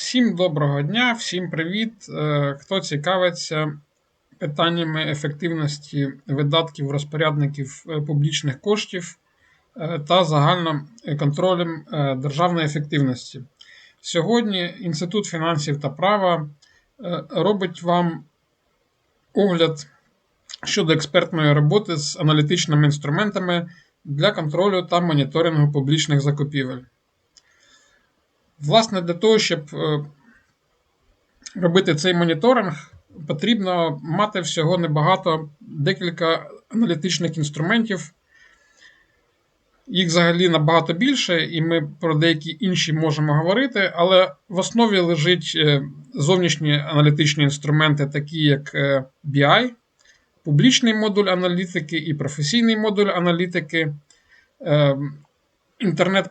Всім доброго дня, всім привіт. Е, Хто цікавиться питаннями ефективності видатків розпорядників е, публічних коштів е, та загальним контролем державної ефективності. Сьогодні Інститут фінансів та права робить вам огляд щодо експертної роботи з аналітичними інструментами для контролю та моніторингу публічних закупівель. Власне, для того, щоб е, робити цей моніторинг, потрібно мати всього небагато декілька аналітичних інструментів. Їх взагалі набагато більше, і ми про деякі інші можемо говорити, але в основі лежать е, зовнішні аналітичні інструменти, такі як е, BI, публічний модуль аналітики і професійний модуль аналітики, інтернет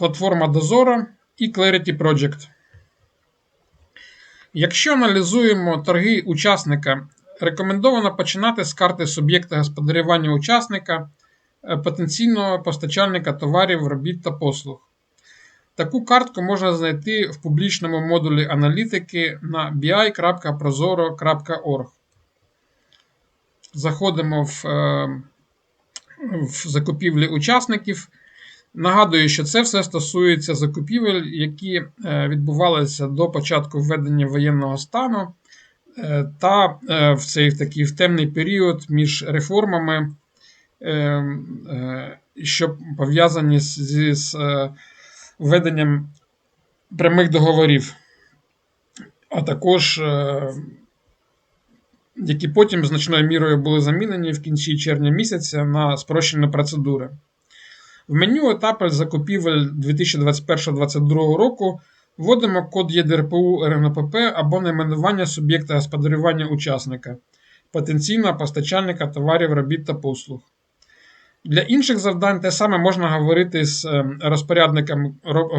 платформа Дозора і Clarity Project. Якщо аналізуємо торги учасника, рекомендовано починати з карти суб'єкта господарювання учасника, е, потенційного постачальника товарів, робіт та послуг. Таку картку можна знайти в публічному модулі аналітики на bi.prozoro.org. Заходимо в, е, в закупівлі учасників. Нагадую, що це все стосується закупівель, які е, відбувалися до початку введення воєнного стану, е, та е, в цей такий в темний період між реформами, що пов'язані зі з введенням прямих договорів, а також які потім значною мірою були замінені в кінці червня місяця на спрощені процедури. В меню етапи закупівель 2021-2022 року вводимо код ЄДРПУ РНПП або найменування суб'єкта господарювання учасника, потенційного постачальника товарів, робіт та послуг. Для інших завдань те саме можна говорити з е, розпорядниками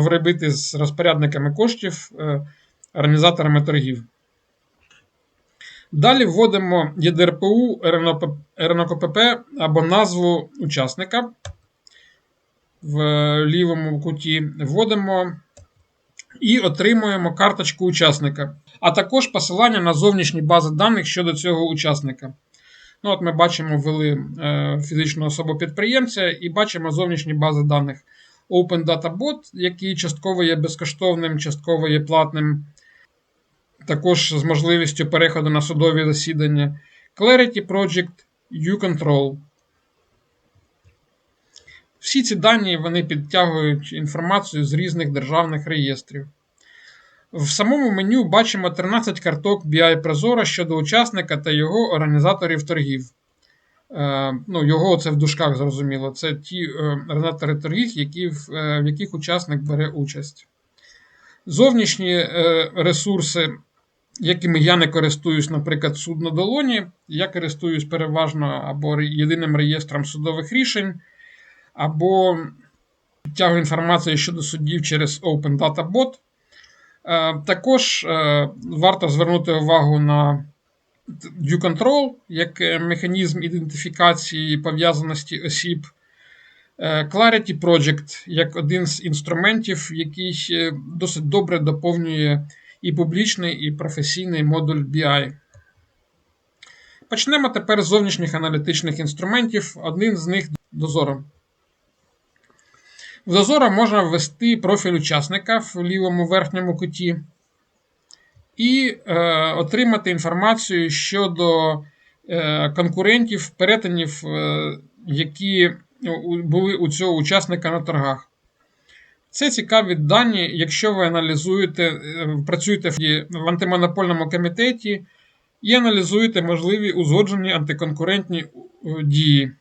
робити з розпорядниками коштів, е, організаторами торгів. Далі вводимо ЄДРПУ РНОКПП або назву учасника в лівому куті, вводимо і отримуємо карточку учасника, а також посилання на зовнішні бази даних щодо цього учасника. Ну, от Ми бачимо ввели е, фізичну особу підприємця і бачимо зовнішні бази даних. Open Data Bot, який частково є безкоштовним, частково є платним, також з можливістю переходу на судові засідання. Clarity Project U-Control. Всі ці дані вони підтягують інформацію з різних державних реєстрів. В самому меню бачимо 13 карток BI Прозора щодо учасника та його організаторів торгів. Е, ну, Його це в дужках зрозуміло. Це ті е, організатори торгів, які, в, е, в яких учасник бере участь. Зовнішні е, ресурси, якими я не користуюсь, наприклад, суд на долоні, я користуюсь переважно або єдиним реєстром судових рішень або підтягую інформацію щодо суддів через Open Data Bot. Е, також е, варто звернути увагу на Due Control як механізм ідентифікації пов'язаності осіб. Е, Clarity Project як один з інструментів, який досить добре доповнює і публічний, і професійний модуль BI. Почнемо тепер з зовнішніх аналітичних інструментів. Один з них дозором. В Дозора можна ввести профіль учасника в лівому верхньому куті і е, отримати інформацію щодо е, конкурентів, перетинів, е, які були у цього учасника на торгах. Це цікаві дані, якщо ви аналізуєте, е, працюєте в антимонопольному комітеті і аналізуєте можливі узгоджені антиконкурентні е, дії.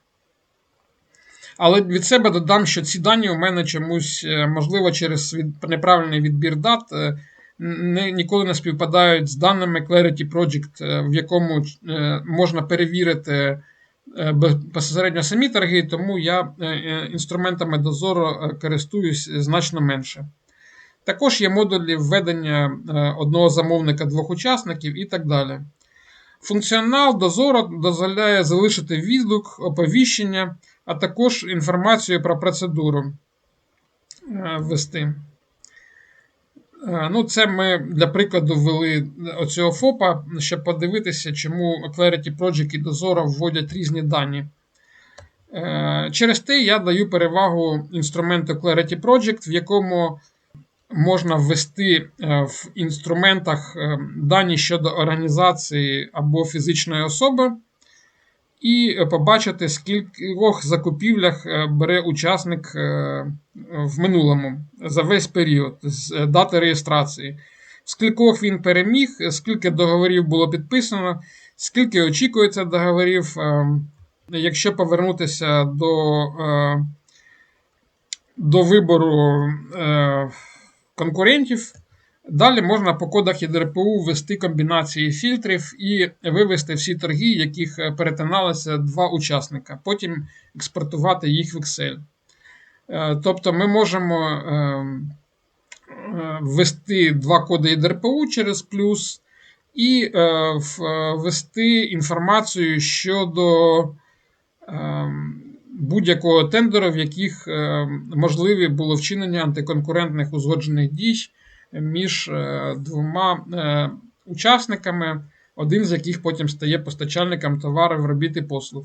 Але від себе додам, що ці дані у мене чомусь, е, можливо, через неправильний відбір дат е, не, ніколи не співпадають з даними Clarity Project, е, в якому можна перевірити безпосередньо самі торги, тому я інструментами дозору користуюсь значно менше. Також є модулі введення одного замовника двох учасників і так далі. Функціонал дозору дозволяє залишити відгук, оповіщення а також інформацію про процедуру е, ввести. Е, Ну, це ми для прикладу ввели оцього ФОПа, щоб подивитися, чому Clarity Project і Dozora вводять різні дані. Е, Через те я даю перевагу інструменту Clarity Project, в якому можна ввести в інструментах дані щодо організації або фізичної особи, і побачити, скількох закупівлях е, бере учасник е, в минулому за весь період з е, дати реєстрації, скількох він переміг, скільки договорів було підписано, скільки очікується договорів. Якщо повернутися до до вибору конкурентів, далі можна по кодах ЄДРПУ ввести комбінації фільтрів і вивести всі торги, яких е, перетиналися два учасника, потім експортувати їх в Excel. Е, тобто ми можемо е, е, ввести два коди ЄДРПУ через плюс і ввести інформацію щодо ем, будь-якого тендеру, в яких е, можливі було вчинення антиконкурентних узгоджених дій між е, двома е, учасниками, один з яких потім стає постачальником товарів, робіт і послуг.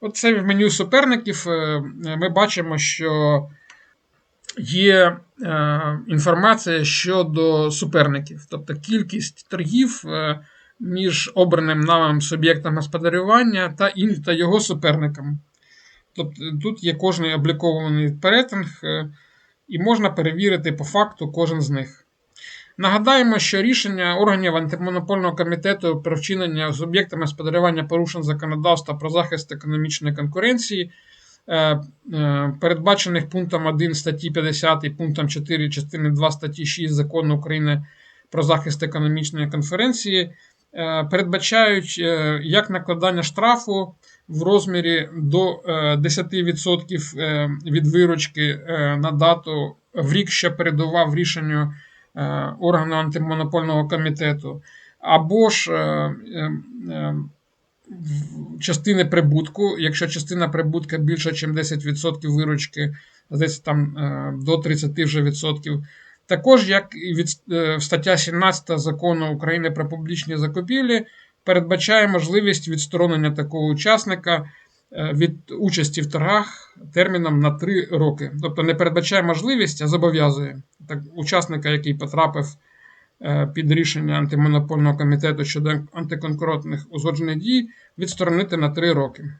Оце в меню суперників е, ми бачимо, що є інформація щодо суперників, тобто кількість торгів між обраним нами суб'єктом господарювання та, та його суперниками. Тобто тут є кожний облікований перетинг, і можна перевірити по факту кожен з них. Нагадаємо, що рішення органів антимонопольного комітету про вчинення суб'єктами господарювання порушень законодавства про захист економічної конкуренції, е, е, передбачених пунктом 1 статті 50 і пунктом 4 частини 2 статті 6 Закону України про захист економічної конференції, е, передбачають як накладання штрафу в розмірі до е, 10% е, від виручки на дату в рік, що передував рішенню органу антимонопольного комітету, або ж е, е, е, частини прибутку, якщо частина прибутка більша, ніж 10% виручки, десь там е, до 30 вже відсотків. Також, як і від е, стаття 17 закону України про публічні закупівлі, передбачає можливість відсторонення такого учасника е, від участі в торгах терміном на 3 роки. Тобто не передбачає можливість, а зобов'язує так, учасника, який потрапив е, під рішення антимонопольного комітету щодо антиконкурентних узгоджених дій, відсторонити на 3 роки.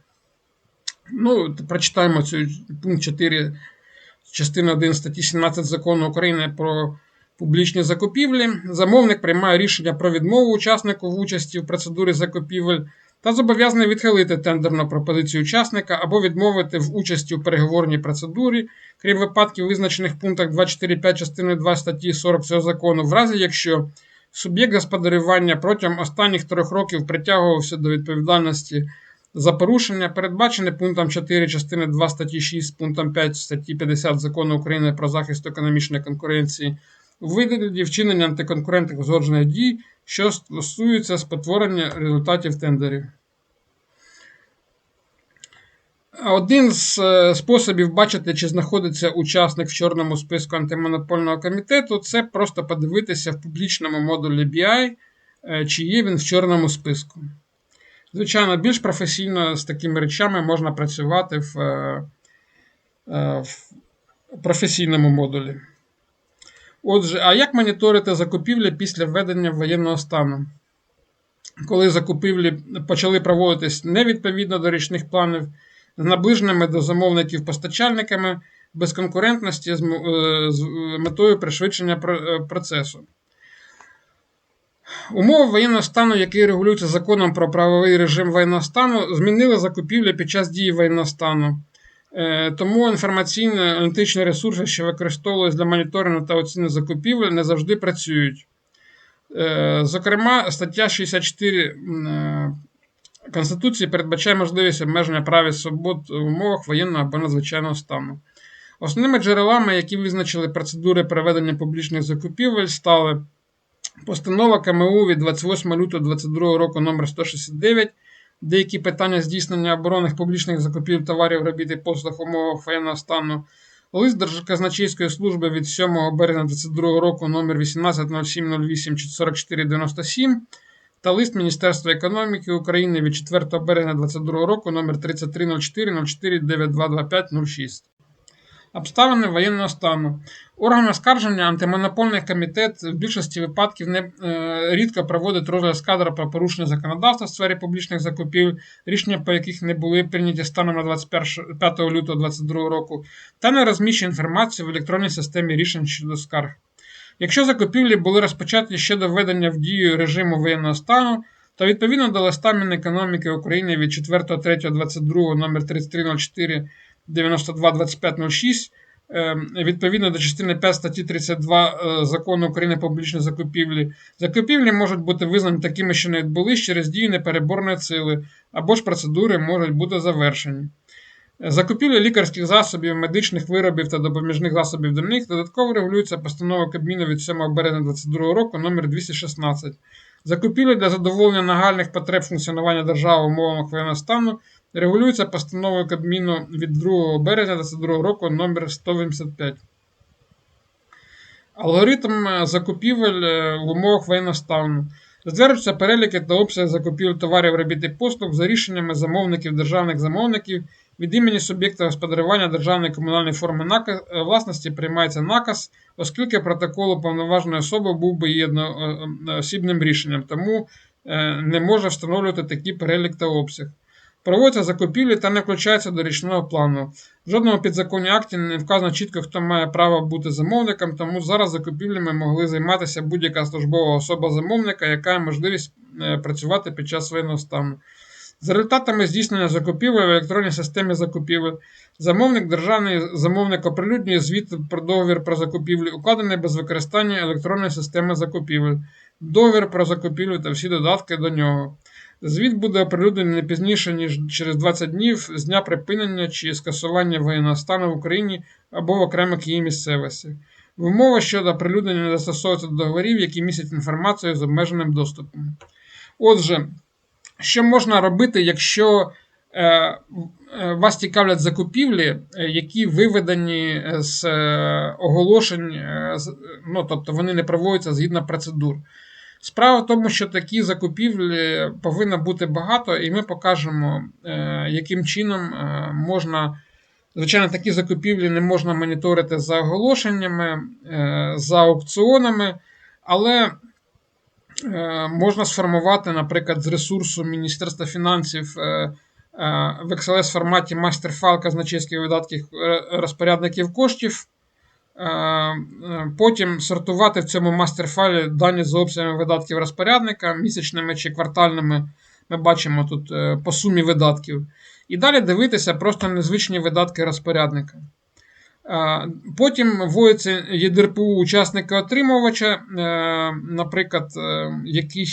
Ну, прочитаємо цю пункт 4 частина 1 статті 17 закону України про публічні закупівлі. Замовник приймає рішення про відмову учаснику в участі в процедурі закупівель та зобов'язаний відхилити тендерну пропозицію учасника або відмовити в участі у переговорній процедурі, крім випадків, визначених в пунктах 2.4.5 частини 2 статті 40 цього закону, в разі якщо суб'єкт господарювання протягом останніх трьох років притягувався до відповідальності за порушення, передбачене пунктом 4 частини 2 статті 6, пунктом 5 статті 50 Закону України про захист економічної конкуренції у вигляді вчинення антиконкурентних узгоджених дій, що стосуються спотворення результатів тендерів. Один з е, способів бачити, чи знаходиться учасник в чорному списку антимонопольного комітету, це просто подивитися в публічному модулі BI, е, чи є він в чорному списку. Звичайно, більш професійно з такими речами можна працювати в, е, в професійному модулі. Отже, а як моніторити закупівлі після введення воєнного стану? Коли закупівлі почали проводитись невідповідно до річних планів, з наближеними до замовників постачальниками, без конкурентності з е, з метою пришвидшення е, процесу. Умови воєнного стану, які регулюються законом про правовий режим воєнного стану, змінили закупівлі під час дії воєнного стану. Е, Тому інформаційно-аналітичні ресурси, що використовуються для моніторингу та оцінки закупівель, не завжди працюють. Е, Зокрема, стаття 64 е, Конституції передбачає можливість обмеження прав і свобод в умовах воєнного або надзвичайного стану. Основними джерелами, які визначили процедури проведення публічних закупівель, стали Постанова КМУ від 28 лютого 2022 року номер 169 деякі питання здійснення оборонних публічних закупівель товарів, робіт і послуг умовах воєнного стану. Лист Держказначейської служби від 7 березня 2022 року номер 1807084497 та лист Міністерства економіки України від 4 березня 2022 року номер 330404922506. Обставини воєнного стану. Орган оскарження антимонопольний комітет в більшості випадків не, е, рідко проводить розгляд скадра про порушення законодавства в сфері публічних закупівель, рішення по яких не були прийняті станом на 21, 5 лютого 2022 року, та не розміщує інформацію в електронній системі рішень щодо скарг. Якщо закупівлі були розпочаті ще до введення в дію режиму воєнного стану, то відповідно до листа Мінекономіки України від 4.3.22 номер 3304 92 25 06 е, відповідно до частини 5 статті 32 е, закону України публічні закупівлі, закупівлі можуть бути визнані такими, що не відбулись через дії непереборної сили, або ж процедури можуть бути завершені. Закупівля лікарських засобів, медичних виробів та допоміжних засобів до них додатково регулюється постановою Кабміну від 7 березня 2022 року номер 216 Закупівля для задоволення нагальних потреб функціонування держави в умовах воєнного стану регулюється постановою Кабміну від 2 березня 2022 року номер 185 Алгоритм е, закупівель е, в умовах воєнного стану. Затверджуються переліки та обсяги закупівель товарів робіт і послуг за рішеннями замовників державних замовників від імені суб'єкта господарювання державної комунальної форми е, власності приймається наказ, оскільки протокол уповноваженої особи був би її одноосібним рішенням, тому не може встановлювати такий перелік та обсяг. Проводяться закупівлі та не включаються до річного плану. В жодному підзаконні акті не вказано чітко, хто має право бути замовником, тому зараз закупівлями могли займатися будь-яка службова особа замовника, яка має можливість е, працювати під час воєнного стану. За результатами здійснення закупівель в електронній системі закупівель, замовник державний замовник оприлюднює звіт про договір про закупівлю, укладений без використання електронної системи закупівель, договір про закупівлю та всі додатки до нього. Звіт буде оприлюднений не пізніше, ніж через 20 днів з дня припинення чи скасування воєнного стану в Україні або в окремих її місцевості. Вимова щодо оприлюднення не застосовується до договорів, які містять інформацію з обмеженим доступом. Отже, що можна робити, якщо е, е, вас цікавлять закупівлі, е, які виведені з оголошень, ну, тобто вони не проводяться згідно процедур. Справа в тому, що такі закупівлі повинно бути багато, і ми покажемо, е, яким чином е, можна. Звичайно, такі закупівлі не можна моніторити за оголошеннями, е, за аукціонами, але можна сформувати, наприклад, з ресурсу Міністерства фінансів в XLS форматі мастер-файл казначейських видатків розпорядників коштів. Е, е, потім сортувати в цьому мастер-файлі дані за обсягами видатків розпорядника, місячними чи квартальними. Ми бачимо тут е, по сумі видатків. І далі дивитися просто незвичні видатки розпорядника. Потім вводиться ЄДРПУ учасника отримувача, наприклад, який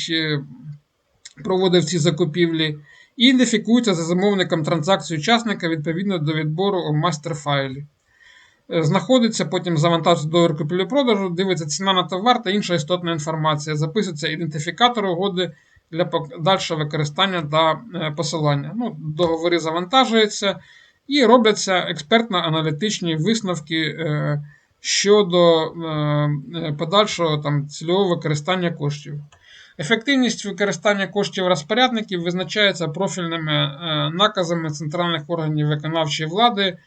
проводив ці закупівлі, і ідентифікується за замовником транзакції учасника відповідно до відбору у мастер-файлі. Е, знаходиться, потім завантажується договір купівлі-продажу, дивиться ціна на товар та інша істотна інформація. Записується ідентифікатор угоди для подальшого використання та е, посилання. Ну, Договори завантажуються і робляться експертно-аналітичні висновки е, щодо подальшого там, цільового використання коштів. Ефективність використання коштів розпорядників визначається профільними наказами центральних органів виконавчої влади